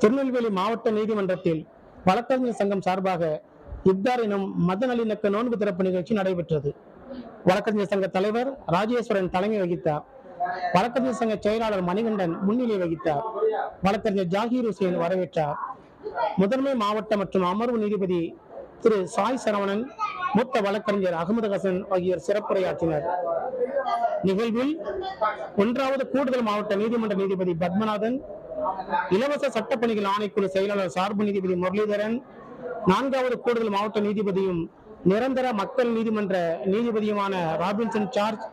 திருநெல்வேலி மாவட்ட நீதிமன்றத்தில் வழக்கறிஞர் சங்கம் சார்பாக இப்தார் எனும் மத நல்லிணக்க நோன்பு திறப்பு நிகழ்ச்சி நடைபெற்றது. வழக்கறிஞர் சங்க தலைவர் ராஜேஸ்வரன் தலைமை வகித்தார். வழக்கறிஞர் சங்க செயலாளர் மணிகண்டன் முன்னிலை வகித்தார். வழக்கறிஞர் ஜாகீர் ஹுசேன் வரவேற்றார். முதன்மை மாவட்ட மற்றும் அமர்வு நீதிபதி திரு சாய் சரவணன் மூத்த வழக்கறிஞர் அகமது ஹசன் ஆகியோர் சிறப்புரையாற்றினர். நிகழ்வில் ஒன்றாவது கூடுதல் மாவட்ட நீதிமன்ற நீதிபதி பத்மநாதன் இலவச சட்டப்பணிகள் ஆணைக்குழு செயலாளர் சார்பு நீதிபதி முரளிதரன் நான்காவது கூடுதல் மாவட்ட நீதிபதியும் நிரந்தர மக்கள் நீதிமன்ற நீதிபதியுமான ராபின்சன் சார்ஜ்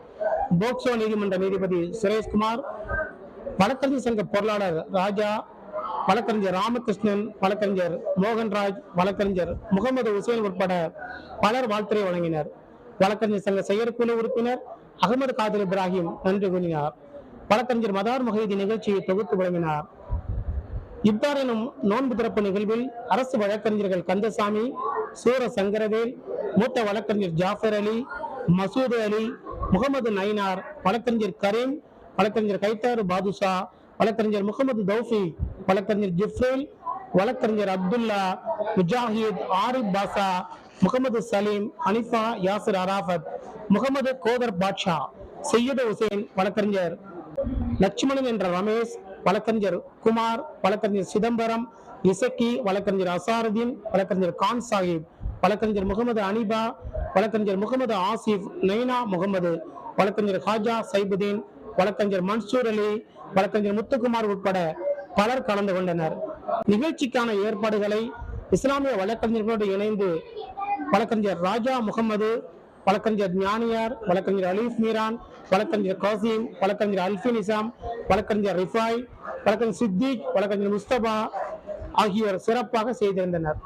போக்சோ நீதிமன்ற நீதிபதி சுரேஷ்குமார் வழக்கறிஞர் சங்க பொருளாளர் ராஜா வழக்கறிஞர் ராமகிருஷ்ணன் வழக்கறிஞர் மோகன்ராஜ் வழக்கறிஞர் முகமது உசேன் உட்பட பலர் வாழ்த்துரை வழங்கினர். வழக்கறிஞர் சங்க செயற்குழு உறுப்பினர் அகமது காதல் இப்ராஹிம் நன்றி கூறினார். வழக்கறிஞர் மதார் முகைதி நிகழ்ச்சியை தொகுத்து வழங்கினார். இவ்வாறெனும் நோன்பு திறப்பு நிகழ்வில் அரசு வழக்கறிஞர்கள் கந்தசாமி சூர சங்கரவேல் மூத்த வழக்கறிஞர் ஜாஃபர் அலி மசூது அலி முகமது நயினார் வழக்கறிஞர் கரீம் வழக்கறிஞர் கைத்தாறு பாதுஷா வழக்கறிஞர் முகமது தௌஃபி வழக்கறிஞர் ஜிப்ரேல் வழக்கறிஞர் அப்துல்லா முஜாஹித் ஆரிப் பாஷா முகமது சலீம் அனிஃபா யாசிர் அராஃபத் முகமது கோதர் பாட்ஷா சையது ஹுசேன் வழக்கறிஞர் லட்சுமணன் என்ற ரமேஷ் வழக்கறிஞர் குமார் வழக்கறிஞர் சிதம்பரம் இசக்கி வழக்கறிஞர் அசாருதீன் வழக்கறிஞர் கான் சாஹிப் வழக்கறிஞர் முகமது அனிபா வழக்கறிஞர் முகமது ஆசிப் நைனா முகமது வழக்கறிஞர் ஹாஜா சைபுதீன் வழக்கறிஞர் மன்சூர் அலி வழக்கறிஞர் முத்துக்குமார் உட்பட பலர் கலந்து கொண்டனர். நிகழ்ச்சிக்கான ஏற்பாடுகளை இஸ்லாமிய வழக்கறிஞர்களோடு இணைந்து வழக்கறிஞர் ராஜா முகமது வழக்கறிஞர் ஞானியார் வழக்கறிஞர் அலீஃப் மீரான் வழக்கறிஞர் காசிம் வழக்கறிஞர் அல்ஃபி இசாம் வழக்கறிஞர் ரிஃபாய் வழக்கறிஞர் சித்திக் வழக்கறிஞர் முஸ்தபா ஆகியோர் சிறப்பாக செய்திருந்தனர்.